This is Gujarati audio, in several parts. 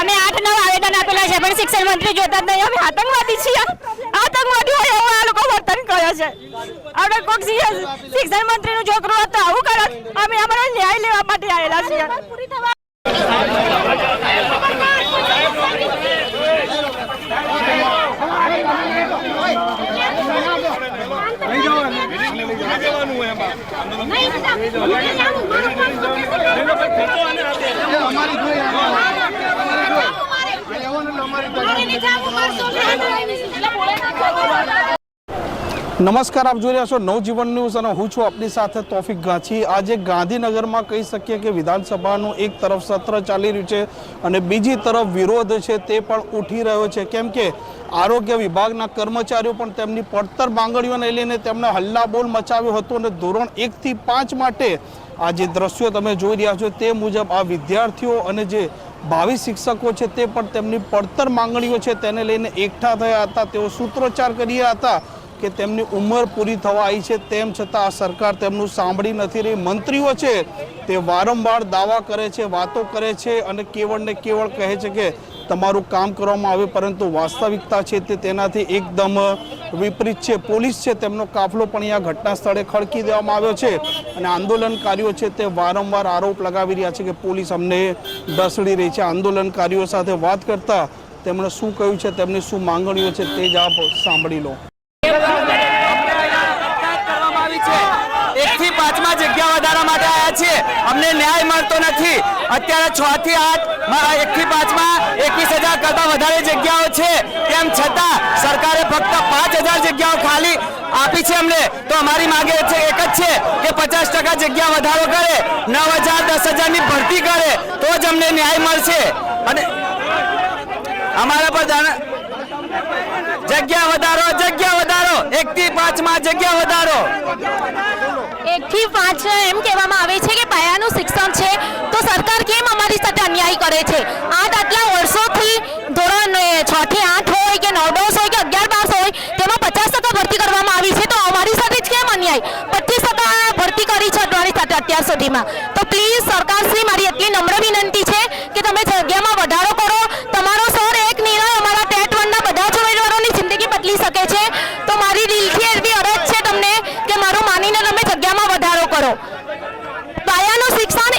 અમે આઠ નવ આવેદન આપેલા છે પણ શિક્ષણ મંત્રી જોતા જ નહીં. અમે આતંકવાદી છીએ. આતંકવાદી હોય એવું આ લોકો વર્તન કરે છે. આપણે કોઈક શિક્ષણ મંત્રીનું છોકરું હોત તો આવું કરત અમે અમારો ન્યાય લેવા માટે આવેલા છીએ. નમસ્કાર, આપ જોઈ રહ્યા છો નવજીવન ન્યૂઝ અને હું છું આપની સાથે તોફિક ગાંચી. આજે ગાંધીનગરમાં કહી શકીએ કે વિધાનસભાનું એક તરફ સત્ર ચાલી રહ્યું છે અને બીજી તરફ વિરોધ છે તે પણ ઉઠી રહ્યો છે. કેમ કે આરોગ્ય વિભાગના કર્મચારીઓ પણ તેમની પડતર માંગણીઓને લઈને તેમણે હલ્લાબોલ મચાવ્યો હતો અને ધોરણ એકથી પાંચ માટે આ જે દ્રશ્યો તમે જોઈ રહ્યા છો તે મુજબ આ વિદ્યાર્થીઓ અને જે ભાવિ શિક્ષકો છે તે પણ તેમની પડતર માંગણીઓ છે તેને લઈને એકઠા થયા હતા. તેઓ સૂત્રોચ્ચાર કરી હતા કે તેમની ઉંમર પૂરી થવા આવી છે. તેમ છતાં આ સરકાર તેમનું સાંભળી નથી રહી. મંત્રીઓ છે તે વારંવાર દાવા કરે છે, વાતો કરે છે અને કેવળ ને કેવળ કહે છે કે તમારું કામ કરવામાં આવે, પરંતુ વાસ્તવિકતા છે તે તેનાથી એકદમ વિપરીત છે. પોલીસ છે, તેમનો કાફલો પણ અહીંયા ઘટના સ્થળે ખડકી દેવામાં આવ્યો છે અને આંદોલનકારીઓ છે તે વારંવાર આરોપ લગાવી રહ્યા છે કે પોલીસ અમને ઢસડી રહી છે. આંદોલનકારીઓ સાથે વાત કરતા તેમણે શું કહ્યું છે, તેમની શું માંગણીઓ છે તે જ આપ સાંભળી લો કરવામાં આવી છે એકથી પાંચમાં જગ્યા વધારા માટે આવ્યા છીએ અમને ન્યાય મળતો નથી. અત્યારે છ થી આઠ એકથી પાંચમાં એકવીસ હજાર કરતા વધારે જગ્યાઓ છે. તેમ છતાં સરકારે ફક્ત પાંચ હજાર જગ્યાઓ ખાલી આપી છે અમને. તો અમારી માંગે છે એક જ છે કે પચાસ ટકા જગ્યા વધારો કરે, નવ હજાર, દસ હજારની ભરતી કરે, તો જ અમને ન્યાય મળશે. અને અમારા પર જગ્યા વધારો જગ્યા વધારો. એક થી પાંચમાં જગ્યા વધારો. થી પાંચ એમ કહેવામાં આવે છે કે પાયાનું શિક્ષણ છે, તો સરકાર કેમ અમારી સાથે અન્યાય કરે છે? આઠ આટલા વર્ષોથી ધોરણ છ થી આઠ હોય કે નવ દસ હોય કે અગિયાર બાર હોય, તેમાં પચાસ ટકા ભરતી કરવામાં આવી છે, તો અમારી સાથે જ કેમ અન્યાય? પચીસ ટકા ભરતી કરી છે અમારી સાથે અત્યાર સુધીમાં તો પ્લીઝ સરકારશ્રી મારી એટલી નમ્ર વિનંતી છે કે તમે જગ્યામાં વધારો કરો તમારો સર એક નિર્ણય અમારા ટેટ વનના બધા જ ઉમેદવારોની જિંદગી બદલી શકે છે તો મારી દિલથી એવી અરજ છે તમને કે મારું માનીને તમે જગ્યામાં વધારો કરો પાયાનું શિક્ષણ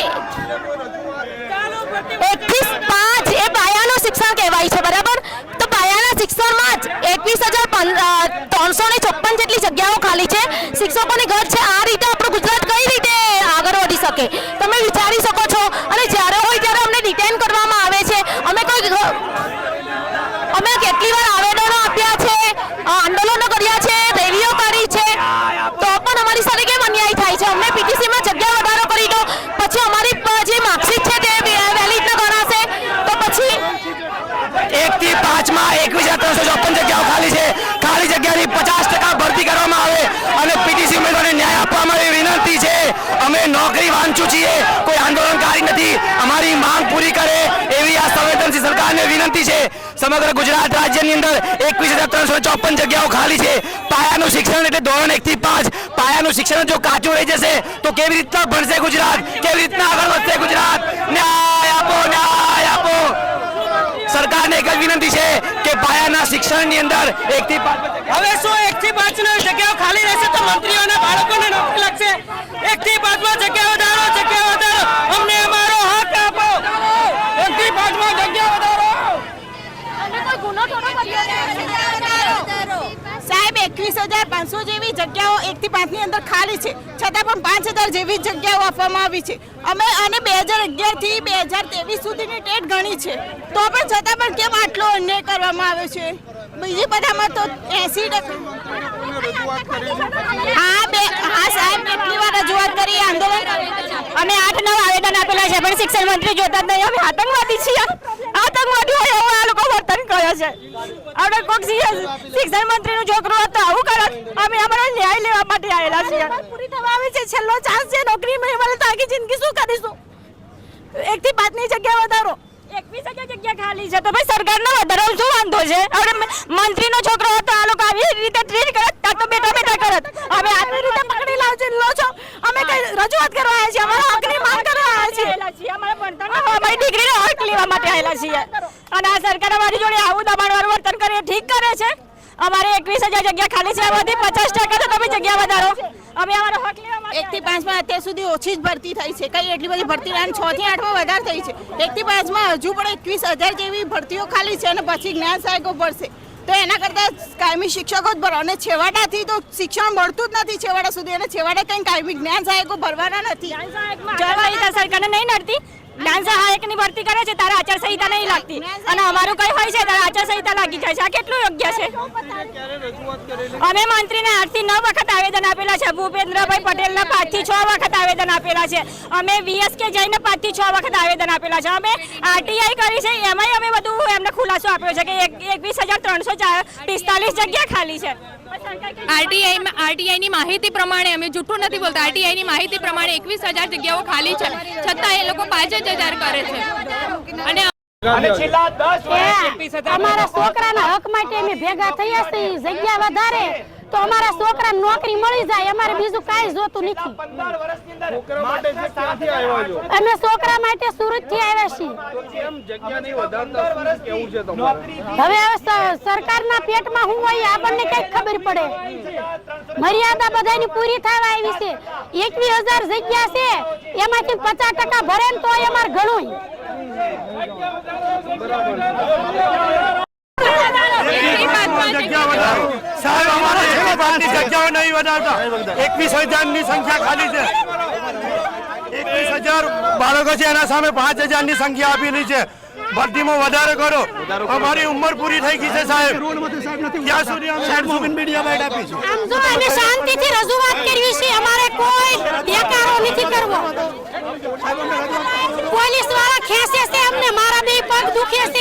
એકથી પાંચ એ પાયાનું શિક્ષણ કહેવાય છે, બરાબર? તો પાયાના શિક્ષણમાં જ એકવીસ હજાર ત્રણસો ને છપ્પન જેટલી જગ્યાઓ ખાલી છે. શિક્ષકોની ઘર છે. આ રીતે આપણું ગુજરાત કઈ રીતે આગળ વધી શકે? વાંચું છીએ કોઈ આંદોલનકારી નથી. અમારી માંગ પૂરી કરે એવી આ સંવેદનશીલ સરકારને વિનંતી છે. સમગ્ર ગુજરાત રાજ્યની અંદર એકવીસ હજાર ત્રણસો ચોપન જગ્યાઓ ખાલી છે. પાયાનું શિક્ષણ એટલે ધોરણ એક થી પાંચ. પાયાનું શિક્ષણ જો કાચું રહી જશે, તો કેવી રીતના ભણશે ગુજરાત? કેવી રીતના આગળ વધશે ગુજરાત? ન્યાય આપો ન્યાય આપો. સરકારને એક જ વિનંતી છે કે પાયાના શિક્ષણની અંદર એક થી હવે શું એક થી પાંચ જગ્યાઓ ખાલી રહેશે તો મંત્રીઓને બાળકોને નોકરી લાગશે? એક થી પાંચમાં જગ્યા વધારો જગ્યા વધારો અમને અમારો હક આપો એક થી પાંચમાં જગ્યા વધારો સાહેબ એકવીસ હજાર પાંચસો જેવી જગ્યાઓ એકથી પાંચની અંદર ખાલી છે. છતાં પણ પાંચ હજાર જેવી જગ્યાઓ આપવામાં આવી છે. અમે અને બે હજાર અગિયારથી બે હજાર ત્રેવીસ સુધીની ડેટ ગણી છે. તો પણ છતાં પણ કેમ આટલો અન્યાય કરવામાં આવ્યો છે? બીજી બધામાં તો એસી હા, બે હા, સાહેબ કેટલી વાર રજૂઆત કરી આંદોલન અમે આઠ નવ આવેદન આપેલા છે, પણ શિક્ષણ મંત્રી જોતા જ નહીં. અમે આતંકવાદી છીએ. આતંકવાદી કરે છે. આપણે કોઈક શિક્ષણ મંત્રીનું છોકરું હોત. આવું કરત અમે અમારો ન્યાય લેવા માટે આવેલા છીએ. પૂરી થવા આવે છે. છેલ્લો ચાન્સ છે. નોકરી મળે તો આખી જિંદગી શું કરીશું? એક થી પાંચની જગ્યા વધારો. એકવીસ જગ્યા ખાલી છે. તો ભાઈ સરકારનો વધારો શું વાંધો છે? આપણે મંત્રીનો છોકરો હતો. આ લોકો આવી રીતે ટ્રીટ કરત કાં તો બેટા બેટા કરત હવે આવી રીતે પકડી લાવજો લો છો. અમે કઈ રજૂઆત કરવા આવ્યા છીએ? અમારા હકની માંગ કરવા આવ્યા છીએ અમારા ડિગ્રીનો હક લેવા માટે આવેલા છીએ. અને આ સરકાર અમારી જોડે આવું દબાણવાળું વર્તન કરે ઠીક કરે છે. અમારે એકવીસ હજાર જગ્યા ખાલી છે એમાંથી પચાસ ટકા તો તમે જગ્યા વધારો. અમે અમારો હક લેવા એક થી પાંચમાં અત્યાર સુધી ઓછી જ ભરતી થઈ છે. કઈ એટલી બધી ભરતી નહીં છ થી આઠમાં વધારે થઈ છે. એક થી પાંચમાં હજુ પણ એકવીસ હજાર જેવી ભરતીઓ ખાલી છે અને પછી જ્ઞાન સહાયકો પડશે તો એના કરતાં કાયમી શિક્ષકો જ ભરો. અને છેવાડાથી તો શિક્ષણ મળતું જ નથી છેવાડા સુધી. અને છેવાડે કંઈ કાયમી જ્ઞાન સહાયકો ભરવાના નથી. સરકારને નહીં નડતી. જ્ઞાન સહાયકની ભરતી કરે છે, તારા આચારસંહિતા નહીં લાગતી. અને અમારું કઈ હોય છે, તારા આચારસંહિતા લાગી જાય છે. આ કેટલું યોગ્ય છે? અમે મંત્રીને આઠથી નવ વખત આવેદન આપેલા છે. ભૂપેન્દ્રભાઈ પટેલના પાંચથી છ વખત આવેદન આપેલા છે. અમે વીએસકે જઈને પાંચથી છ વખત આવેદન આપેલા છે. અમે આરટીઆઈ કરી છે, એમાંય અમે બધું એમને ખુલાસો આપ્યો છે કે એકવીસ હજાર ત્રણસો પિસ્તાલીસ જગ્યા ખાલી છે. આરટીઆઈ આરટીઆઈની માહિતી પ્રમાણે અમે જૂઠું નથી બોલતા. આરટીઆઈની માહિતી પ્રમાણે એકવીસ હજાર જગ્યાઓ ખાલી છે. છતાં એ લોકો પાંચ જ કરે છે. અને અમારા છોકરાના હક માટે અમે ભેગા થયા છે જગ્યા વધારે. તો અમારા છોકરા નોકરી મળી જાય અમારે બીજું કાંઈ જોતું નથી. અમે છોકરા માટે સુરતથી આવ્યા છીએ. તો કેમ જગ્યા નહીં વધારતા? શું કેવું છે તમારે? હવે સરકારના પેટમાં હું હોય આપણને કંઈક ખબર પડે. મર્યાદા બધાની પૂરી થવા આવી છે. એકવીસ હજાર જગ્યા છે એમાંથી પચાસ ટકા ભરે ને તો અમારે ઘણું સાહેબ અમારે પાંચની જગ્યાઓ નહીં વધારતા. એકવીસ હજારની સંખ્યા ખાલી છે. એકવીસ હજાર બાળકો છે એના સામે પાંચ હજારની સંખ્યા આપેલી છે. ભરતીમાં વધારો કરો. અમારી ઉંમર પૂરી થઈ ગઈ છે સાહેબ. ત્યાં સુધી અમે એડમિશન મીડિયા આમ જો અમે શાંતિથી રજૂઆત કરવી છે અમારે કોઈ દેકારો નથી કરવો. પોલીસવાળા ખેંચે છે અમને મારા બે પગ દુખે છે.